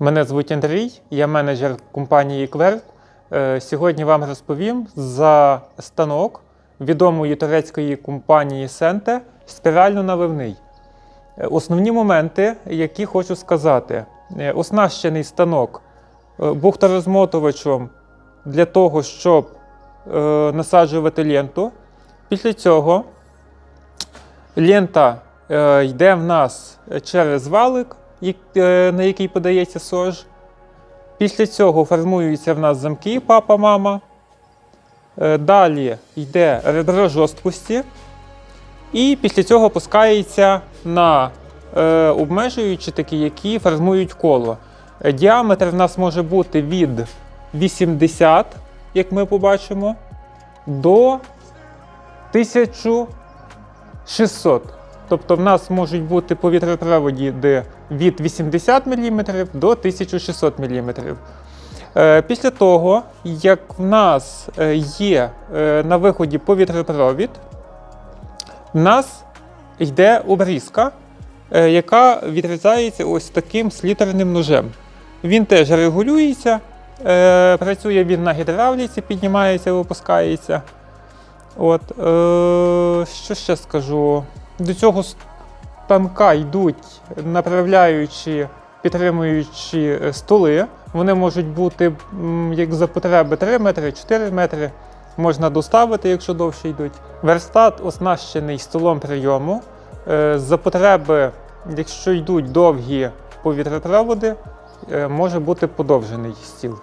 Мене звуть Андрій, я менеджер компанії Квер. Е, Сьогодні вам розповім за станок відомої турецької компанії Сенте спірально-наливний. Е, Основні моменти, які хочу сказати: Е, оснащений станок е, бухторозмотувачем для того, щоб насаджувати ленту. Після цього лента йде в нас через валик, на який подається сож. Після цього формуються в нас замки папа-мама. Е, Далі йде ребро жорсткості. І після цього пускається на е, обмежуючі такі, які формують коло. Е, Діаметр в нас може бути від 80, як ми побачимо, до 1600. Тобто в нас можуть бути повітропроводі де від 80 мм до 1600 мм. Е, Після того, як в нас е, є е, на виході повітропровід, в нас йде обрізка, яка відрізається ось таким слітерним ножем. Він теж регулюється, працює він на гідравліці, піднімається, опускається. От, що ще скажу? До цього станка йдуть направляючі, підтримуючі е, столи. Вони можуть бути як за потреби 3 метри, 4 метри. Можна доставити, якщо довше йдуть. Верстат оснащений столом прийому. Е, За потреби, якщо йдуть довгі повітропроводи, е, може бути подовжений стіл.